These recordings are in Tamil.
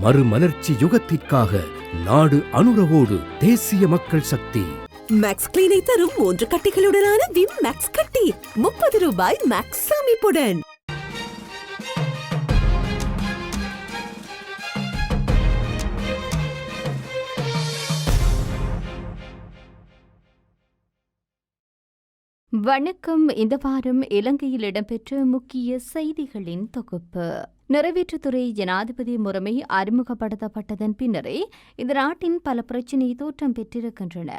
மறுமலர்ச்சி யுகத்திற்காக நாடு அனுரவோடு தேசிய மக்கள் சக்தி. மேக்ஸ் கிளீனை தரும் மூன்று கட்டிகளுடனான விம் மேக்ஸ் கட்டி. முப்பது ரூபாய் மேக்ஸ் சேமிப்புடன் வணக்கம். இந்த வாரம் இலங்கையில் இடம்பெற்ற முக்கிய செய்திகளின் தொகுப்பு. நிறைவேற்றுத்துறை ஜனாதிபதி முறைமை அறிமுகப்படுத்தப்பட்டதன் பின்னரே இந்த நாட்டின் பல பிரச்சினை தோற்றம் பெற்றிருக்கின்றன.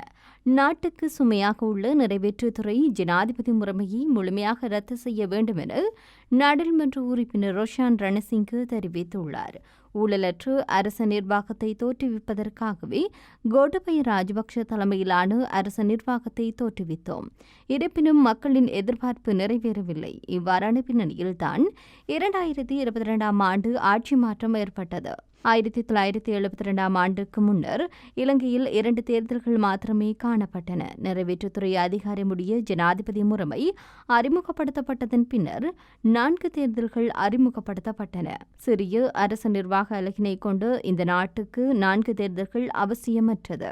நாட்டுக்கு சுமையாக உள்ள நிறைவேற்றுத்துறை ஜனாதிபதி முறைமையை முழுமையாக ரத்து செய்ய வேண்டும் என நாடாளுமன்ற உறுப்பினர் ரோஷான் ரணசிங்கு தெரிவித்துள்ளார். ஊழலற்று அரச நிர்வாகத்தை தோற்றுவிப்பதற்காகவே கோட்டபய ராஜபக்ஷ தலைமையிலான அரச நிர்வாகத்தை தோற்றுவித்தோம். இருப்பினும் மக்களின் எதிர்பார்ப்பு நிறைவேறவில்லை. இவ்வாறான பின்னணியில்தான் இரண்டாயிரத்தி இருபத்தி இரண்டாம் ஆண்டு ஆட்சி மாற்றம் ஏற்பட்டது. ஆயிரத்தி தொள்ளாயிரத்தி எழுபத்தி ரெண்டாம் ஆண்டுக்கு முன்னர் இலங்கையில் இரண்டு தேர்தல்கள் மாத்திரமே காணப்பட்டன. நிறைவேற்றுத்துறை அதிகாரமுடைய ஜனாதிபதி முறைமை அறிமுகப்படுத்தப்பட்டதன் பின்னர் நான்கு தேர்தல்கள் அறிமுகப்படுத்தப்பட்டன. சிறிய அரசு நிர்வாக அலகினை கொண்டு இந்த நாட்டுக்கு நான்கு தேர்தல்கள் அவசியமற்றது.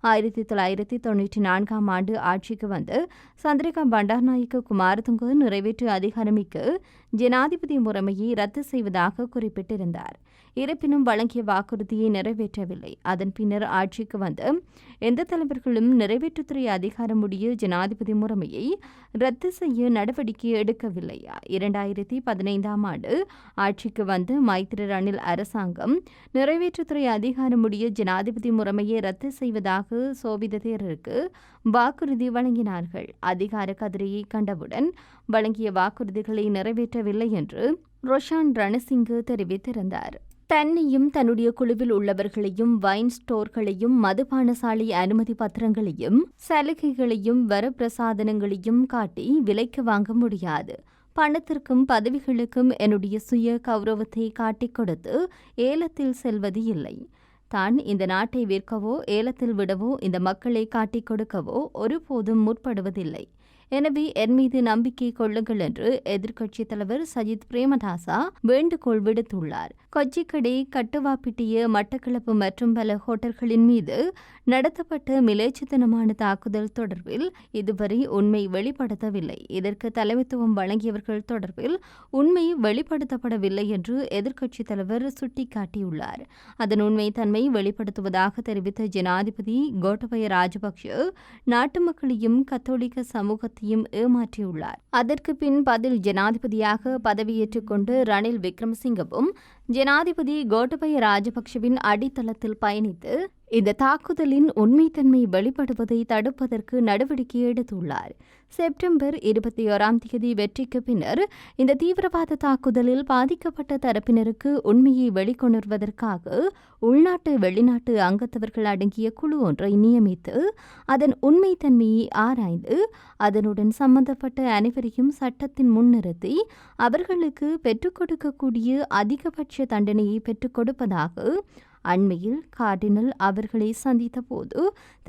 ஆயிரத்தி தொள்ளாயிரத்தி தொன்னூற்றி நான்காம் ஆண்டு ஆட்சிக்கு வந்து சந்திரிகா பண்டார்நாயக்க குமாரதுங்க நிறைவேற்று அதிகாரமிக்கு ஜனாதிபதி முறைமையை ரத்து செய்வதாக குறிப்பிட்டிருந்தார். இருப்பினும் வழங்கிய வாக்குறுதியை நிறைவேற்றவில்லை. அதன் பின்னர் ஆட்சிக்கு வந்து எந்த தலைவர்களும் நிறைவேற்றுத்துறை அதிகாரமுடைய ஜனாதிபதி முறைமையை ரத்து செய்ய நடவடிக்கை எடுக்கவில்லை. இரண்டாயிரத்தி பதினைந்தாம் ஆண்டு ஆட்சிக்கு வந்து மைத்திரி ரணில் அரசாங்கம் நிறைவேற்றுத்துறை அதிகாரமுடைய ஜனாதிபதி முறைமையை ரத்து செய்வதாக சோபித தேரருக்கு வாக்குறுதி வழங்கினார்கள். அதிகார கதிரையை கண்டவுடன் வழங்கிய வாக்குறுதிகளை நிறைவேற்றவில்லை என்று ரொஷான் ரணசிங்கு தெரிவித்திருந்தார். தன்னையும் தன்னுடைய குழுவில் உள்ளவர்களையும் வைன் ஸ்டோர்களையும் மதுபானசாலை அனுமதி பத்திரங்களையும் சலுகைகளையும் வரப்பிரசாதனங்களையும் காட்டி விலைக்கு வாங்க முடியாது. பணத்திற்கும் பதவிகளுக்கும் என்னுடைய சுய கௌரவத்தை காட்டிக் கொடுத்து ஏலத்தில் செல்வது இல்லை. தான் இந்த நாட்டை விற்கவோ ஏலத்தில் விடவோ இந்த மக்களை காட்டிக் கொடுக்கவோ ஒருபோதும் முற்படுவதில்லை. எனவே என் மீது நம்பிக்கை கொள்ளுங்கள் என்று எதிர்க்கட்சித் தலைவர் சஜித் பிரேமதாசா வேண்டுகோள் விடுத்துள்ளார். கொச்சிக்கடை கட்டுவாப்பிட்டிய மட்டக்களப்பு மற்றும் பல ஹோட்டல்களின் மீது நடத்தப்பட்ட மிலேச்சத்தனமான தாக்குதல் தொடர்பில் இதுவரை உண்மை வெளிப்படுத்தவில்லை. இதற்கு தலைமைத்துவம் வழங்கியவர்கள் தொடர்பில் உண்மை வெளிப்படுத்தப்படவில்லை என்று எதிர்க்கட்சித் தலைவர் சுட்டிக்காட்டியுள்ளார். அதன் உண்மை தன்மை வெளிப்படுத்துவதாக தெரிவித்த ஜனாதிபதி கோட்டபய ராஜபக்ஷ நாட்டு மக்களையும் கத்தோலிக்க சமூகத்தை சமூகத்தையும் ஏமாற்றியுள்ளார். அதற்கு பின் பதில் ஜனாதிபதியாக பதவியேற்றுக் கொண்டு ரணில் விக்ரமசிங்கவும் ஜனாதிபதி கோட்டபய ராஜபக்ஷவின் அடித்தளத்தில் பயணித்து இந்த தாக்குதலின் உண்மைத்தன்மை வெளிப்படுவதை தடுப்பதற்கு நடவடிக்கை எடுத்துள்ளார். செப்டம்பர் இருபத்தி ஓராம் தேதி வெற்றிக்கு பின்னர் இந்த தீவிரவாத தாக்குதலில் பாதிக்கப்பட்ட தரப்பினருக்கு உண்மையை வெளிக்கொணர்வதற்காக உள்நாட்டு வெளிநாட்டு அங்கத்தவர்கள் அடங்கிய குழு ஒன்றை நியமித்து அதன் உண்மைத்தன்மையை ஆராய்ந்து அதனுடன் சம்பந்தப்பட்ட அனைவரையும் சட்டத்தின் முன்னிறுத்தி அவர்களுக்கு பெற்றுக் கொடுக்கக்கூடிய அதிகபட்ச தண்டனையை பெற்றுக் கொடுப்பதாக அண்மையில் கார்டினல் அவர்களை சந்தித்த போது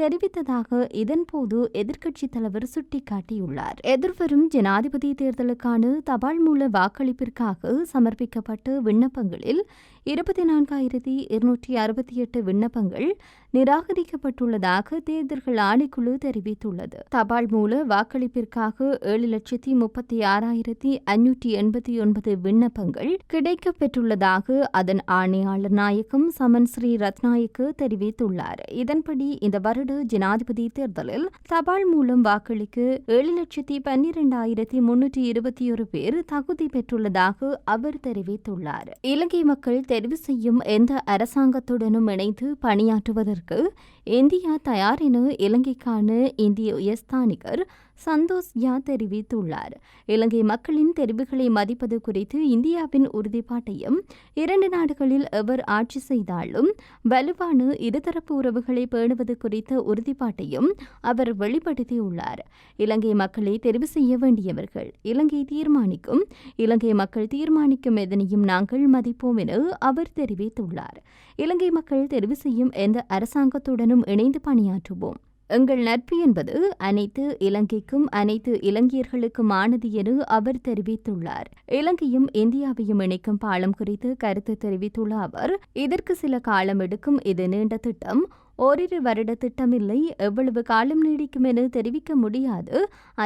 தெரிவித்ததாக இதன்போது எதிர்க்கட்சித் தலைவர் சுட்டிக்காட்டியுள்ளார். எதிர்வரும் ஜனாதிபதி தேர்தலுக்கான தபால் மூல வாக்களிப்பிற்காக சமர்ப்பிக்கப்பட்ட விண்ணப்பங்களில் இருபத்தி நான்காயிரத்தி இருநூற்றி அறுபத்தி எட்டு விண்ணப்பங்கள் நிராகரிக்கப்பட்டுள்ளதாக தேர்தல்கள் ஆணைக்குழு தெரிவித்துள்ளது. தபால் மூல வாக்களிப்பிற்காக ஏழு லட்சத்தி முப்பத்தி ஆறாயிரத்தி ஐநூற்றி எண்பத்தி ஒன்பது விண்ணப்பங்கள் கிடைக்கப்பெற்றுள்ளதாக அதன் ஆணையாளர் நாயகம் சமன் ஸ்ரீ ரத்நாயக்கு தெரிவித்துள்ளார். இதன்படி இந்த வருட ஜனாதிபதி தேர்தலில் தபால் மூலம் வாக்களிக்க ஏழு லட்சத்தி பன்னிரண்டாயிரத்தி முன்னூற்றி இருபத்தி ஒரு பேர் தகுதி பெற்றுள்ளதாக அவர் தெரிவித்துள்ளார். இலங்கை மக்கள் தெரிவு செய்யும் எந்த அரசாங்கத்துடனும் இணைந்து பணியாற்றுவதற்கு இந்தியா தயார் என இலங்கைக்கான இந்திய உயர்ஸ்தானிகர் சந்தோஷ் யா தெரிவித்துள்ளார். இலங்கை மக்களின் தெரிவுகளை மதிப்பது குறித்து இந்தியாவின் உறுதிப்பாட்டையும் இரண்டு நாடுகளில் எவர் ஆட்சி செய்தாலும் வலுவான இருதரப்பு உறவுகளை பேணுவது குறித்த உறுதிப்பாட்டையும் அவர் வெளிப்படுத்தியுள்ளார். இலங்கை மக்களை தெரிவு செய்ய வேண்டியவர்கள் இலங்கை தீர்மானிக்கும் இலங்கை மக்கள் தீர்மானிக்கும் எதனையும் நாங்கள் மதிப்போம் என அவர் தெரிவித்துள்ளார். இலங்கை மக்கள் தெரிவு செய்யும் எந்த அரசாங்கத்துடனும் இணைந்து பணியாற்றுவோம். எங்கள் நட்பு என்பது அனைத்து இலங்கைக்கும் அனைத்து இலங்கையர்களுக்குமானது என அவர் தெரிவித்துள்ளார். இலங்கையும் இந்தியாவையும் இணைக்கும் பாலம் குறித்து கருத்து தெரிவித்துள்ள அவர் இதற்கு சில காலம் எடுக்கும் இது நீண்ட திட்டம். ஓரிரு வருட திட்டமில்லை. எவ்வளவு காலம் நீடிக்கும் என தெரிவிக்க முடியாது.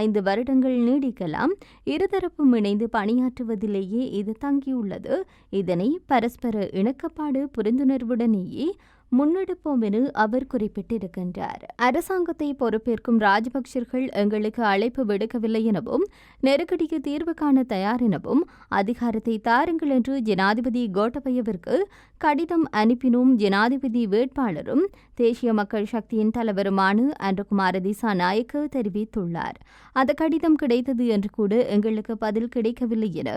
ஐந்து வருடங்கள் நீடிக்கலாம். இருதரப்பும் இணைந்து பணியாற்றுவதிலேயே இது தங்கியுள்ளது. இதனை பரஸ்பர இணக்கப்பாடு புரிந்துணர்வுடனேயே முன்னெடுப்போம் என அவர் குறிப்பிட்டிருக்கின்றார். அரசாங்கத்தை பொறுப்பேற்கும் ராஜபக்சர்கள் எங்களுக்கு அழைப்பு விடுக்கவில்லை எனவும் நெருக்கடிக்கு தீர்வு காண தயார் எனவும் அதிகாரத்தை தாருங்கள் என்று ஜனாதிபதி கோட்டபயவிற்கு கடிதம் அனுப்பினோம். ஜனாதிபதி வேட்பாளரும் தேசிய மக்கள் சக்தியின் தலைவருமான அன்றகுமார திசாநாயக்க தெரிவித்துள்ளார். அந்த கடிதம் கிடைத்தது என்று கூட எங்களுக்கு பதில் கிடைக்கவில்லை என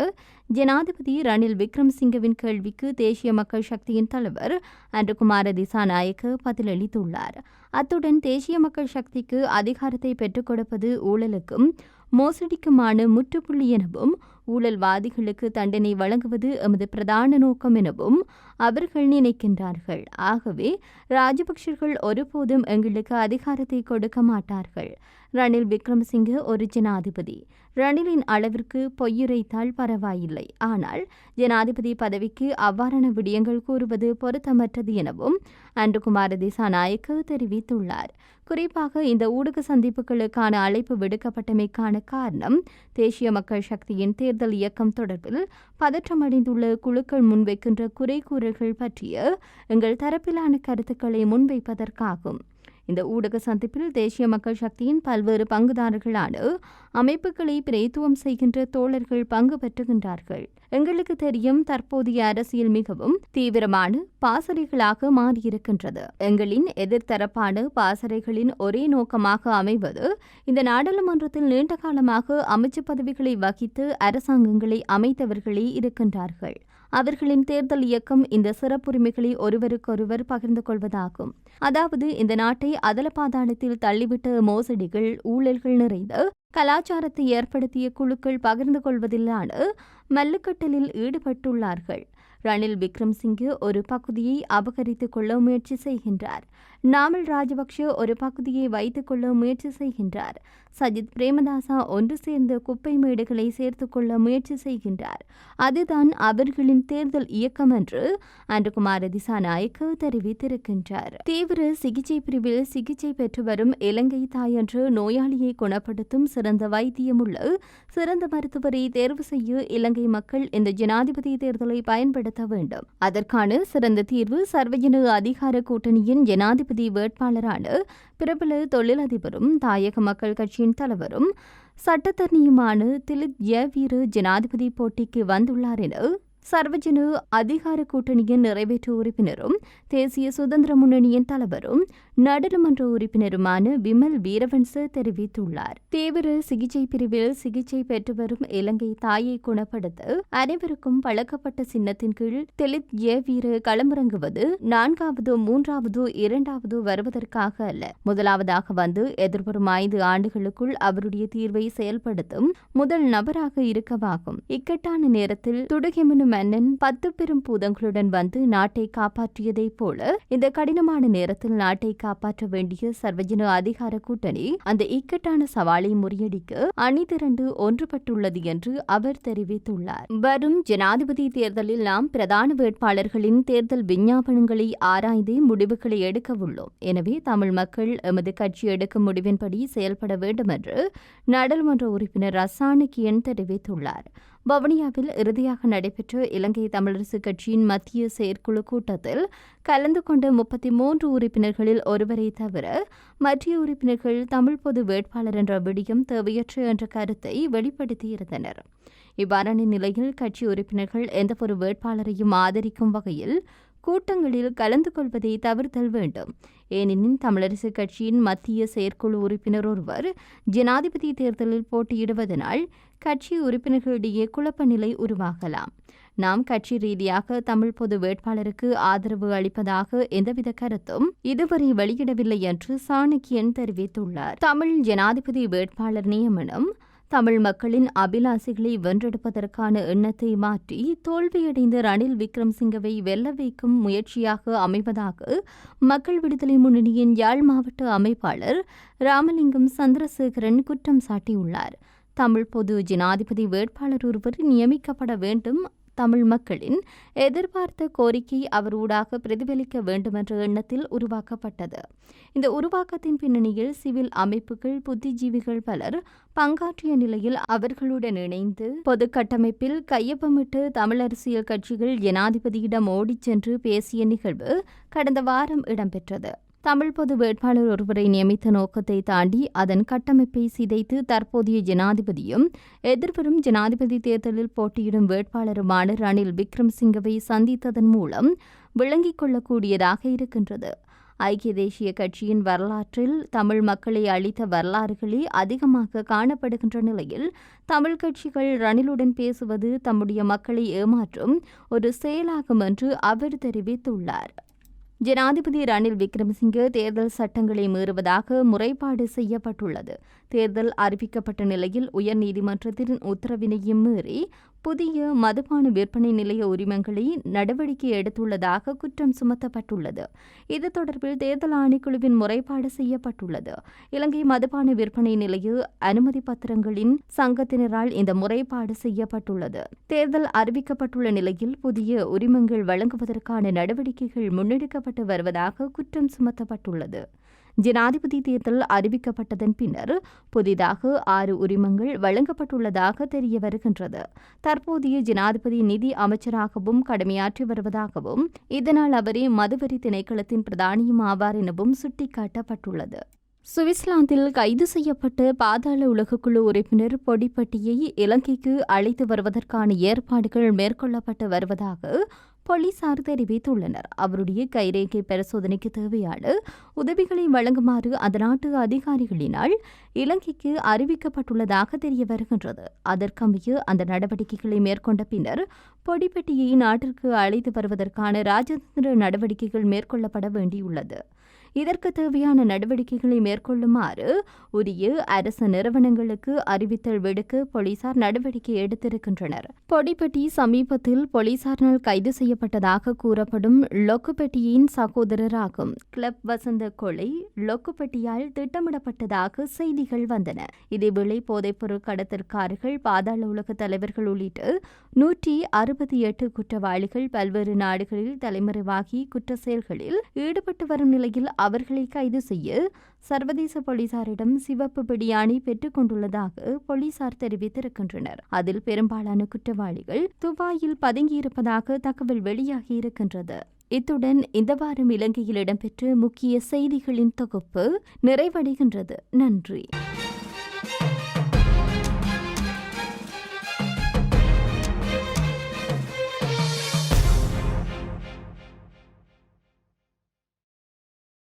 ஜனாதிபதி ரணில் விக்ரம்சிங்கவின் கேள்விக்கு தேசிய மக்கள் சக்தியின் தலைவர் அன்றகுமார திசாநாயக்க பதிலளித்துள்ளார். அத்துடன் தேசிய மக்கள் சக்திக்கு அதிகாரத்தை பெற்றுக் கொடுப்பது ஊழலுக்கும் மோசடிக்குமான முற்றுப்புள்ளி எனவும் ஊழல்வாதிகளுக்கு தண்டனை வழங்குவது எமது பிரதான நோக்கம் எனவும் அவர்கள் நினைக்கின்றார்கள். ஆகவே ராஜபக்சர்கள் ஒருபோதும் எங்களுக்கு அதிகாரத்தை கொடுக்க மாட்டார்கள். ரணில் விக்ரமசிங்க ஒரு ஜனாதிபதி. ரணிலின் அளவிற்கு பொய்யுரைத்தால் பரவாயில்லை. ஆனால் ஜனாதிபதி பதவிக்கு அவ்வாறான விடயங்கள் கூறுவது பொருத்தமற்றது எனவும் அன்றுகுமார திசாநாயக்க தெரிவித்துள்ளார். குறிப்பாக இந்த ஊடக சந்திப்புகளுக்கான அழைப்பு விடுக்கப்பட்டமைக்கான காரணம் தேசிய மக்கள் சக்தியின் தேர்தல் இயக்கம் தொடர்பில் பதற்றமடைந்துள்ள குழுக்கள் முன்வைக்கின்ற குறை கூறல்கள் பற்றிய எங்கள் தரப்பிலான கருத்துக்களை முன்வைப்பதற்காகும். இந்த ஊடக சந்திப்பில் தேசிய மக்கள் சக்தியின் பல்வேறு பங்குதாரர்களான அமைப்புகளை பிரேத்துவம் செய்கின்ற தோழர்கள் பங்கு பெற்றுகின்றார்கள். எங்களுக்கு தெரியும் தற்போதைய அரசியல் மிகவும் தீவிரமான பாசறைகளாக மாறியிருக்கின்றது. எங்களின் எதிர்த்தரப்பான பாசறைகளின் ஒரே நோக்கமாக அமைவது இந்த நாடாளுமன்றத்தில் நீண்ட காலமாக அமைச்சு பதவிகளை வகித்து அரசாங்கங்களை அமைத்தவர்களே இருக்கின்றார்கள். அவர்களின் தேர்தல் இயக்கம் இந்த சிறப்புரிமைகளை ஒருவருக்கொருவர் பகிர்ந்து கொள்வதாகும். அதாவது இந்த நாட்டை அதல பாதாளத்தில் தள்ளிவிட்ட மோசடிகள் ஊழல்கள் நிறைந்த கலாச்சாரத்தை ஏற்படுத்திய குழுக்கள் பகிர்ந்து கொள்வதிலான மல்லுக்கட்டலில் ஈடுபட்டுள்ளார்கள். ரணில் விக்ரம்சிங்கே ஒரு பகுதியை அபகரித்துக் கொள்ள முயற்சி செய்கின்றார். நாமல் ராஜபக்ஷ ஒரு பகுதியை வைத்துக் கொள்ள முயற்சி செய்கின்றார். சஜித் பிரேமதாசா ஒன்று சேர்ந்த குப்பை மேடுகளை சேர்த்துக் கொள்ள முயற்சி செய்கின்றார். அதுதான் அவர்களின் தேர்தல் இயக்கம் என்று அன்றகுமார திசாநாயக்க தெரிவித்திருக்கின்றார். தீவிர சிகிச்சை பிரிவில் சிகிச்சை பெற்று வரும் இலங்கை தாய் நோயாளியை குணப்படுத்தும் சிறந்த வைத்தியமுள்ள சிறந்த மருத்துவரை தேர்வு செய்ய இலங்கை மக்கள் இந்த ஜனாதிபதி தேர்தலை பயன்படுத்த வேண்டும். அதற்கான சிறந்த தீர்வு சர்வஜன அதிகார கூட்டணியின் ஜனாதிபதி வேட்பாளரான பிரபல தொழிலதிபரும் தாயக மக்கள் கட்சியின் தலைவரும் சட்டத்தரணியுமான திலித் ஜெயவீர ஜனாதிபதி போட்டிக்கு வந்துள்ளார் என சர்வஜன அதிகார கூட்டணியின் நிறைவேற்று உறுப்பினரும் தேசிய சுதந்திர முன்னணியின் தலைவரும் நாடாளுமன்ற உறுப்பினருமான விமல் வீரவன்ச தெரிவித்துள்ளார். தீவிர சிகிச்சை பிரிவில் சிகிச்சை பெற்று வரும் இலங்கை தாயை குணப்படுத்த அனைவருக்கும் பழக்கப்பட்ட சின்னத்தின் கீழ் தெளித் ஏ வீர களமிறங்குவது நான்காவது மூன்றாவது இரண்டாவது வருவதற்காக அல்ல. முதலாவதாக வந்து எதிர்வரும் ஐந்து ஆண்டுகளுக்குள் அவருடைய தீர்வை செயல்படுத்தும் முதல் நபராக இருக்கவாகும். இக்கட்டான நேரத்தில் துடுகெமினு மன்னன் பத்து பெரும் பூதங்களுடன் வந்து நாட்டை காப்பாற்றியதைப் போல இந்த கடினமான நேரத்தில் நாட்டை காப்பாற்ற வேண்டிய சர்வஜன அதிகார கூட்டணி அந்த இக்கட்டான சவாலை முறியடிக்க அணிதிரண்டு ஒன்றுபட்டுள்ளது என்று அவர் தெரிவித்துள்ளார். வரும் ஜனாதிபதி தேர்தலில் நாம் பிரதான வேட்பாளர்களின் தேர்தல் விஞ்ஞாபனங்களை ஆராய்ந்து முடிவுகளை எடுக்க உள்ளோம். எனவே தமிழ் மக்கள் எமது கட்சி எடுக்கும் முடிவின்படி செயல்பட வேண்டும் என்று நாடாளுமன்ற உறுப்பினர் ரசானிக்கியன் தெரிவித்துள்ளார். வவுனியாவில் இறுதியாக நடைபெற்ற இலங்கை தமிழரசுக் கட்சியின் மத்திய செயற்குழு கூட்டத்தில் கலந்து கொண்ட முப்பத்தி மூன்று உறுப்பினர்களில் ஒருவரை தவிர மற்ற உறுப்பினர்கள் தமிழ் பொது வேட்பாளர் என்ற விடியம் தேவையற்று என்ற கருத்தை வெளிப்படுத்தியிருந்தனர். இவ்வாறான நிலையில் கட்சி உறுப்பினர்கள் எந்தவொரு வேட்பாளரையும் ஆதரிக்கும் வகையில் கூட்டங்களில் கலந்து கொள்வதை தவிர்த்தல் வேண்டும். ஏனெனில் தமிழரசுக் கட்சியின் மத்திய செயற்குழு உறுப்பினர் ஒருவர் ஜனாதிபதி தேர்தலில் போட்டியிடுவதனால் கட்சி உறுப்பினர்களிடையே குழப்ப நிலை உருவாகலாம். நாம் கட்சி ரீதியாக தமிழ் பொது வேட்பாளருக்கு ஆதரவு அளிப்பதாக எந்தவித கருத்தும் இதுவரை வெளியிடவில்லை என்று சாணக்கியன் தெரிவித்துள்ளார். தமிழ் ஜனாதிபதி வேட்பாளர் நியமனம் தமிழ் மக்களின் அபிலாசிகளை வென்றெடுப்பதற்கான எண்ணத்தை மாற்றி தோல்வியடைந்த ரணில் விக்ரம்சிங்கவை வெல்ல வைக்கும் முயற்சியாக அமைவதாக மக்கள் விடுதலை முன்னணியின் யாழ் மாவட்ட அமைப்பாளர் ராமலிங்கம் சந்திரசேகரன் குற்றம் சாட்டியுள்ளார். தமிழ் பொது ஜனாதிபதி வேட்பாளர் ஒருவர் நியமிக்கப்பட வேண்டும் தமிழ் மக்களின் எதிர்பார்த்த கோரிக்கை அவர் ஊடாக பிரதிபலிக்க வேண்டுமென்ற எண்ணத்தில் உருவாக்கப்பட்டது. இந்த உருவாக்கத்தின் பின்னணியில் சிவில் அமைப்புகள் புத்திஜீவிகள் பலர் பங்காற்றிய நிலையில் அவர்களுடன் இணைந்து பொது கட்டமைப்பில் கையொப்பமிட்டு தமிழ் அரசியல் கட்சிகள் ஜனாதிபதியிடம் ஓடிச் சென்று பேசிய நிகழ்வு கடந்த வாரம் இடம்பெற்றது. தமிழ் பொது வேட்பாளர் ஒருவரை நியமித்த நோக்கத்தை தாண்டி அதன் கட்டமைப்பை சிதைத்து தற்போதைய ஜனாதிபதியும் எதிர்வரும் ஜனாதிபதி தேர்தலில் போட்டியிடும் வேட்பாளருமான ரணில் விக்ரம்சிங்கவை சந்தித்ததன் மூலம் விளங்கிக் கொள்ளக்கூடியதாக இருக்கின்றது. ஐக்கிய தேசிய கட்சியின் வரலாற்றில் தமிழ் மக்களை அளித்த வரலாறுகளே அதிகமாக காணப்படுகின்ற நிலையில் தமிழ் கட்சிகள் ரணிலுடன் பேசுவது தம்முடைய மக்களை ஏமாற்றும் ஒரு செயலாகும் என்று அவர் தெரிவித்துள்ளார். ஜனாதிபதி ரணில் விக்ரமசிங்கே தேர்தல் சட்டங்களை மீறுவதாக முறைப்பாடு செய்யப்பட்டுள்ளது. தேர்தல் அறிவிக்கப்பட்ட நிலையில் உயர்நீதிமன்றத்தின் உத்தரவினையும் மீறி புதிய மதுபான விற்பனை நிலைய உரிமங்களை நடவடிக்கை எடுத்துள்ளதாக குற்றம் சுமத்தப்பட்டுள்ளது. இது தொடர்பில் தேர்தல் ஆணைக்குழுவின் முறைப்பாடு செய்யப்பட்டுள்ளது. இலங்கை மதுபான விற்பனை நிலைய அனுமதி பத்திரங்களின் சங்கத்தினரால் இந்த முறைப்பாடு செய்யப்பட்டுள்ளது. தேர்தல் அறிவிக்கப்பட்டுள்ள நிலையில் புதிய உரிமங்கள் வழங்குவதற்கான நடவடிக்கைகள் முன்னெடுக்கப்பட்டு வருவதாக குற்றம் சுமத்தப்பட்டுள்ளது. ஜனாதிபதி தேர்தல் அறிவிக்கப்பட்டதன் பின்னர் புதிதாக ஆறு உரிமங்கள் வழங்கப்பட்டுள்ளதாக தெரிய வருகின்றது. தற்போதைய ஜனாதிபதி நிதி அமைச்சராகவும் கடமையாற்றி வருவதாகவும் இதனால் அவரே மதுவரி திணைக்களத்தின் பிரதானியும் ஆவார் எனவும் சுட்டிக்காட்டப்பட்டுள்ளது. சுவிட்சர்லாந்தில் கைது செய்யப்பட்ட பாதாள உலகக்குழு உறுப்பினர் பொடிப்பட்டியை இலங்கைக்கு அழைத்து வருவதற்கான ஏற்பாடுகள் மேற்கொள்ளப்பட்டு வருவதாக போலீசார் தெரிவித்துள்ளனர். அவருடைய கைரேகை பரிசோதனைக்கு தேவையான உதவிகளை வழங்குமாறு அந்த நாட்டு அதிகாரிகளினால் இலங்கைக்கு அறிவிக்கப்பட்டுள்ளதாக தெரிய வருகின்றது. அதற்கமைய அந்த நடவடிக்கைகளை மேற்கொண்ட பின்னர் பொடிப்பெட்டியை நாட்டிற்கு அழைத்து வருவதற்கான ராஜதந்திர நடவடிக்கைகள் மேற்கொள்ளப்பட வேண்டியுள்ளது. இதற்கு தேவையான நடவடிக்கைகளை மேற்கொள்ளுமாறு உரிய அரசு நிறுவனங்களுக்கு அறிவித்தல் விடுக்க போலீசார் நடவடிக்கை எடுத்திருக்கின்றனர். பொடிப்பட்டி சமீபத்தில் போலீசாரினால் கைது செய்யப்பட்டதாக கூறப்படும் லொக்குப்பெட்டியின் சகோதரராகும் கிளப் வசந்த கொலை லொக்குப்பெட்டியால் திட்டமிடப்பட்டதாக செய்திகள் வந்தன. இதேவேளை போதைப்பொருள் கடத்தற்காரர்கள் பாதாள உலக தலைவர்கள் உள்ளிட்ட நூற்றி அறுபத்தி எட்டு குற்றவாளிகள் பல்வேறு நாடுகளில் தலைமறைவாகி குற்ற செயல்களில் ஈடுபட்டு வரும் நிலையில் அவர்களை கைது செய்ய சர்வதேச போலீசாரிடம் சிவப்பு பிடியாணி பெற்றுக் கொண்டுள்ளதாக போலீசார் தெரிவித்திருக்கின்றனர். அதில் பெரும்பாலான குற்றவாளிகள் துபாயில் பதுங்கியிருப்பதாக தகவல் வெளியாகியிருக்கின்றது இத்துடன் இந்த வாரம் இலங்கையில் இடம்பெற்ற முக்கிய செய்திகளின் தொகுப்பு நிறைவடைகின்றது. நன்றி.